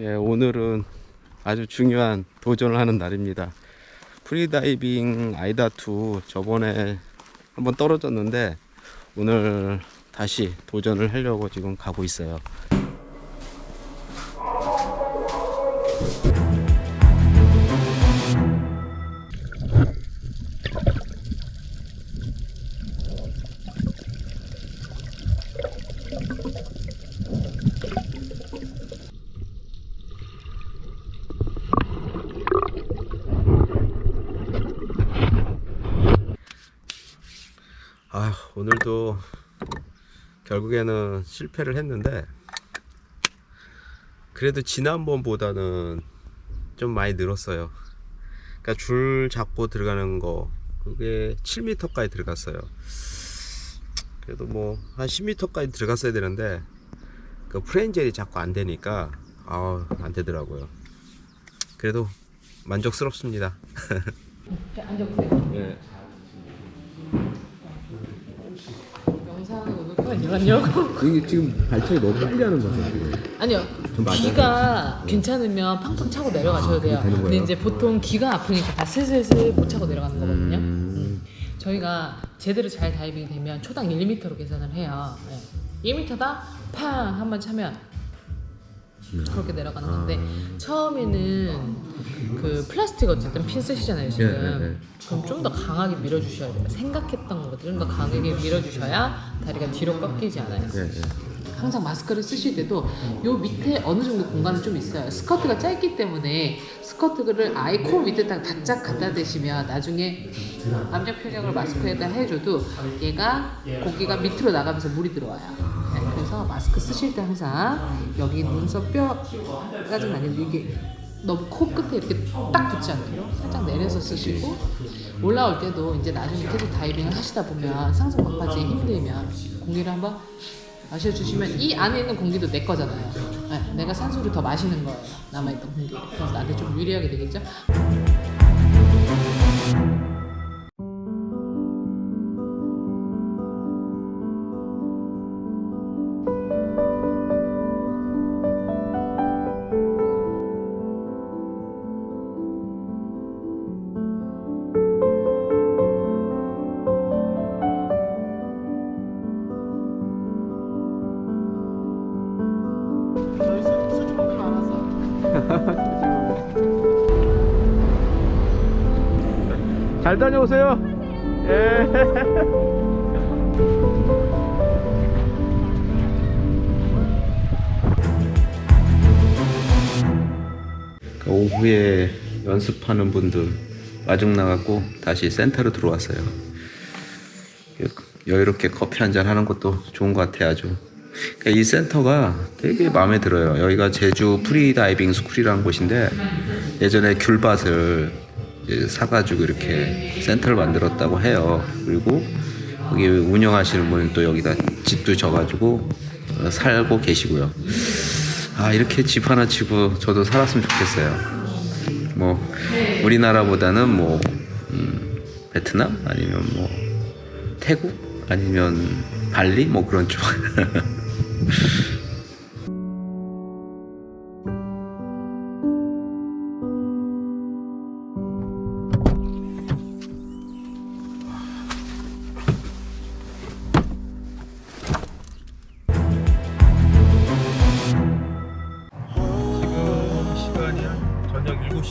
예, 오늘은 아주 중요한 도전을 하는 날입니다. 프리다이빙 아이다2 저번에 한번 떨어졌는데 오늘 다시 도전을 하려고 지금 가고 있어요. 오늘도 결국에는 실패를 했는데 그래도 지난번보다는 좀 많이 늘었어요. 그러니까 줄 잡고 들어가는 거 그게 7m까지 들어갔어요. 그래도 뭐 한 10m까지 들어갔어야 되는데 그 프렌젤이 자꾸 안 되니까 아 안 되더라고요. 그래도 만족스럽습니다. 앉아보세요. 네. 영상으로 잠깐요. 이게 지금 발차기 너무 빨리 하는 거죠. 아니요. 좀 맞아요. 기가 괜찮으면 팡팡 차고 내려가셔도 돼요. 되는 근데 거예요? 이제 보통 기가 아프니까 다 슬슬슬 못 차고 내려가는 거거든요. 음. 음. 저희가 제대로 잘 다이빙이 되면 초당 1m로 계산을 해요. 네. 1m다 팡한번 차면 그렇게 내려가는 건데 아. 처음에는 그 플라스틱 어쨌든 핀 쓰시잖아요 지금 네, 네, 네. 그럼 좀 더 강하게 밀어주셔야 돼요 생각했던 것보다 좀 더 강하게 밀어주셔야 다리가 뒤로 꺾이지 않아요 네, 네. 항상 마스크를 쓰실 때도 요 밑에 어느 정도 공간은 좀 있어요. 스커트가 짧기 때문에 스커트를 아예 코 밑에다 바짝 갖다 대시면 나중에 압력 표정을 마스크에다 해줘도 얘가 고기가 밑으로 나가면서 물이 들어와요. 마스크 쓰실 때 항상 여기 눈썹 뼈까지는 아니고 이게 너무 코 끝에 이렇게 딱 붙지 않도록 살짝 내려서 쓰시고 올라올 때도 이제 나중에 계속 다이빙을 하시다 보면 상승 막바지에 힘들면 공기를 한번 마셔주시면 이 안에 있는 공기도 내 거잖아요. 네, 내가 산소를 더 마시는 거예요. 남아있던 공기. 그래서 나한테 좀 유리하게 되겠죠? 잘 다녀오세요. 예. 그 오후에 연습하는 분들 마중 나갔고 다시 센터로 들어왔어요. 여유롭게 커피 한 잔 하는 것도 좋은 것 같아요, 아주. 그러니까 이 센터가 되게 마음에 들어요. 여기가 제주 프리다이빙 스쿨이라는 곳인데 예전에 귤밭을 사가지고 이렇게 센터를 만들었다고 해요. 그리고 여기 운영하시는 분은 또 여기다 집도 져가지고 어, 살고 계시고요. 아 이렇게 집 하나 치고 저도 살았으면 좋겠어요. 뭐 우리나라보다는 뭐 음, 베트남 아니면 뭐 태국 아니면 발리 뭐 그런 쪽.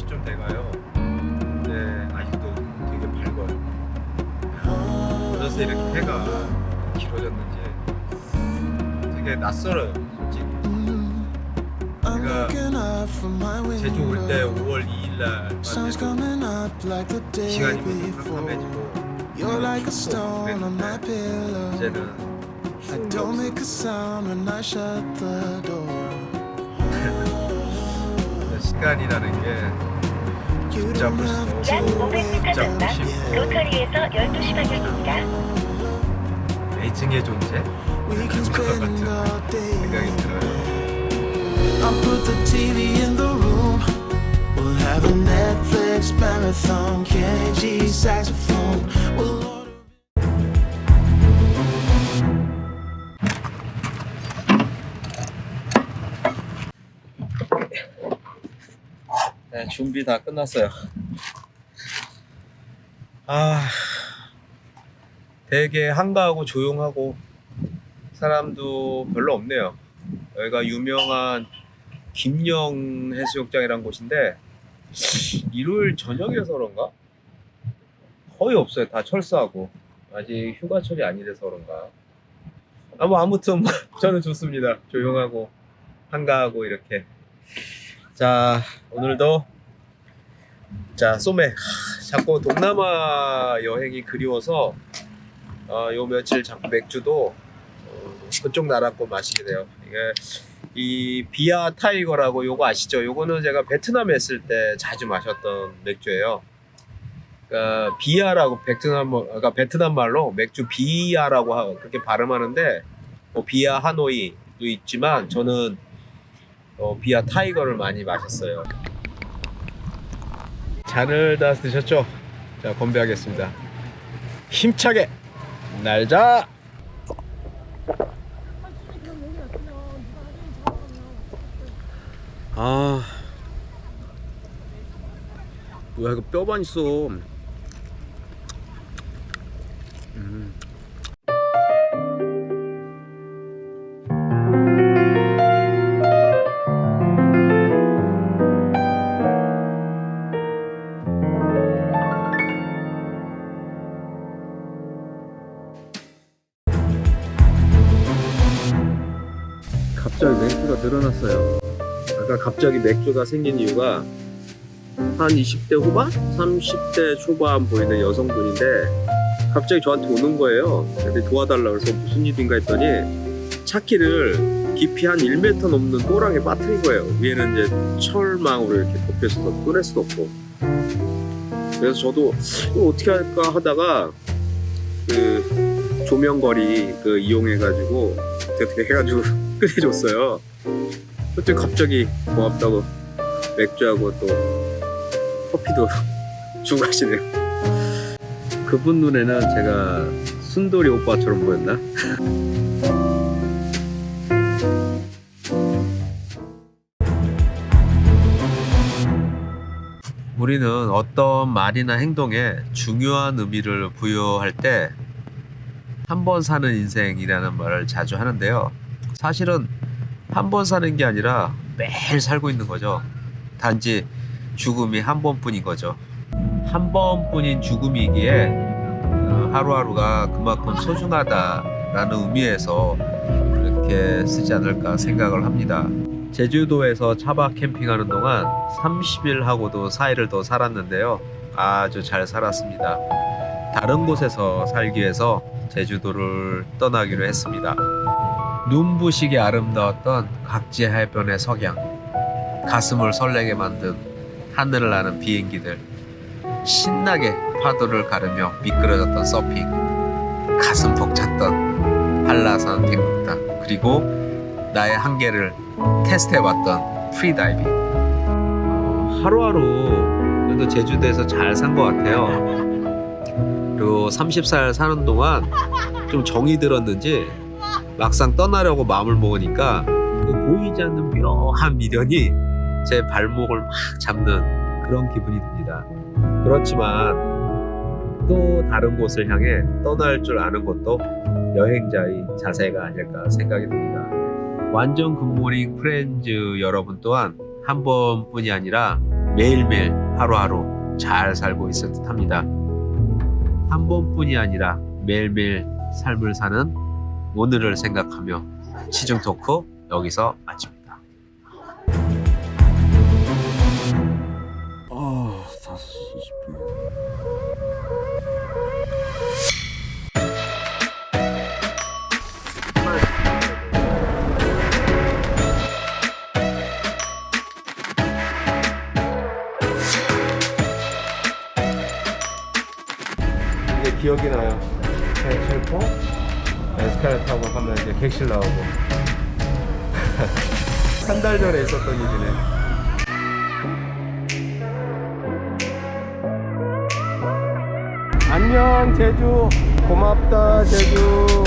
30쯤 돼가요. 근데 아직도 되게 밝아요. 그래서 이렇게 해가 길어졌는지 되게 낯설어요, 솔직히. 제주 올 때 5월 2일날 시간이 뭐 캄캄해지고 네. 이제는 시간이라는 게 You 진짜 don't 벌써 have 약 to 500m 전방 로터리에서 12시 방향입니다. 애증의 존재 We can 그런 것 spend 같은 all 생각이 day. 들어요. I'll put the TV in the room. We'll have a Netflix marathon. Kenny G saxophone. We'll 준비 다 끝났어요. 아, 되게 한가하고 조용하고 사람도 별로 없네요. 여기가 유명한 김영 해수욕장이라는 곳인데 일요일 저녁이라서 그런가? 거의 없어요. 다 철수하고 아직 휴가철이 아니라서 그런가. 아, 뭐 아무튼 뭐 저는 좋습니다. 조용하고 한가하고 이렇게. 자 오늘도 자 소매 하, 자꾸 동남아 여행이 그리워서 어, 요 며칠 자꾸 맥주도 어, 그쪽 나라 거 마시게 돼요. 이게 이 비아 타이거라고 요거 아시죠? 요거는 제가 베트남에 있을 때 자주 마셨던 맥주예요. 그러니까 비아라고 베트남 그러니까 베트남 말로 맥주 비아라고 하- 그렇게 발음하는데 뭐 비아 하노이도 있지만 저는 어, 비아 타이거를 많이 마셨어요. 잔을 다 드셨죠? 자 건배하겠습니다. 힘차게 날자. 아 뭐야 이거 뼈반 있어. 갑자기 맥주가 늘어났어요. 아까 갑자기 맥주가 생긴 이유가 한 20대 후반? 30대 초반 보이는 여성분인데 갑자기 저한테 오는 거예요. 근데 도와달라고 해서 무슨 일인가 했더니 차키를 깊이 한 1m 넘는 또랑에 빠뜨린 거예요. 위에는 이제 철망으로 이렇게 덮여서 꺼낼 수도 없고. 그래서 저도 어떻게 할까 하다가 그 조명거리 그 이용해가지고 어떻게 해가지고 끓여줬어요. 그때 갑자기 고맙다고 맥주하고 또 커피도 주고 가시네요. 그분 눈에는 제가 순돌이 오빠처럼 보였나? 우리는 어떤 말이나 행동에 중요한 의미를 부여할 때 한 번 사는 인생이라는 말을 자주 하는데요. 사실은 한 번 사는 게 아니라 매일 살고 있는 거죠. 단지 죽음이 한 번뿐인 거죠. 한 번뿐인 죽음이기에 어, 하루하루가 그만큼 소중하다라는 의미에서 그렇게 쓰지 않을까 생각을 합니다. 제주도에서 차박 캠핑하는 동안 30일 하고도 4일을 더 살았는데요. 아주 잘 살았습니다. 다른 곳에서 살기 위해서 제주도를 떠나기로 했습니다. 눈부시게 아름다웠던 각지 해변의 석양, 가슴을 설레게 만든 하늘을 나는 비행기들, 신나게 파도를 가르며 미끄러졌던 서핑, 가슴 벅찼던 한라산 태국당, 그리고 나의 한계를 테스트해봤던 프리다이빙. 어, 하루하루 그래도 제주도에서 잘 산 것 같아요. 그리고 30살 사는 동안 좀 정이 들었는지 막상 떠나려고 마음을 먹으니까 그 보이지 않는 묘한 미련이 제 발목을 막 잡는 그런 기분이 듭니다. 그렇지만 또 다른 곳을 향해 떠날 줄 아는 것도 여행자의 자세가 아닐까 생각이 듭니다. 완전 굿모닝 프렌즈 여러분 또한 한 번뿐이 아니라 매일매일 하루하루 잘 살고 있을 듯 합니다. 한 번뿐이 아니라 매일매일 삶을 사는 오늘을 생각하며 시중 토크 여기서 마칩니다. 아, 5시 20분. 이게 기억이 나요. 객실 나오고 한 달 전에 있었던 일이네. 안녕 제주 고맙다 제주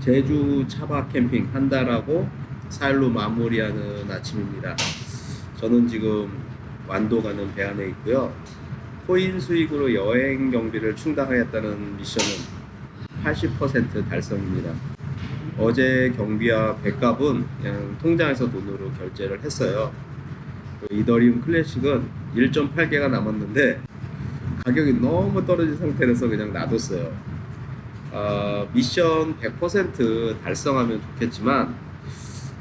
제주 차박 캠핑 한 달하고 사일로 마무리하는 아침입니다. 저는 지금 완도 가는 배 안에 있고요. 코인 수익으로 여행 경비를 충당하겠다는 미션은 80% 달성입니다. 어제 경비와 배값은 그냥 통장에서 돈으로 결제를 했어요. 이더리움 클래식은 1.8개가 남았는데 가격이 너무 떨어진 상태라서 그냥 놔뒀어요. 아, 미션 100% 달성하면 좋겠지만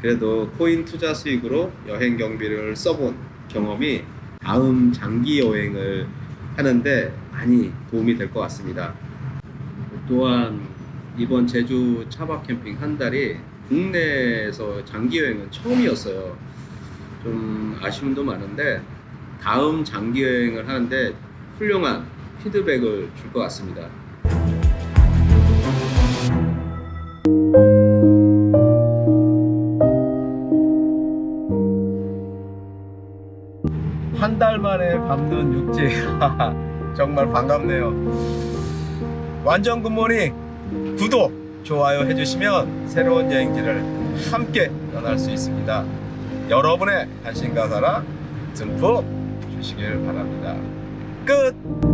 그래도 코인 투자 수익으로 여행 경비를 써본 경험이 다음 장기 여행을 하는데 많이 도움이 될 것 같습니다. 또한 이번 제주 차박 캠핑 한 달이 국내에서 장기 여행은 처음이었어요. 좀 아쉬움도 많은데 다음 장기 여행을 하는데 훌륭한 피드백을 줄 것 같습니다. 한달 만에 밟는 육지 정말 반갑네요. 완전 굿모닝 구독 좋아요 해주시면 새로운 여행지를 함께 떠날 수 있습니다. 여러분의 관심과 사랑 듬뿍 주시길 바랍니다. 끝.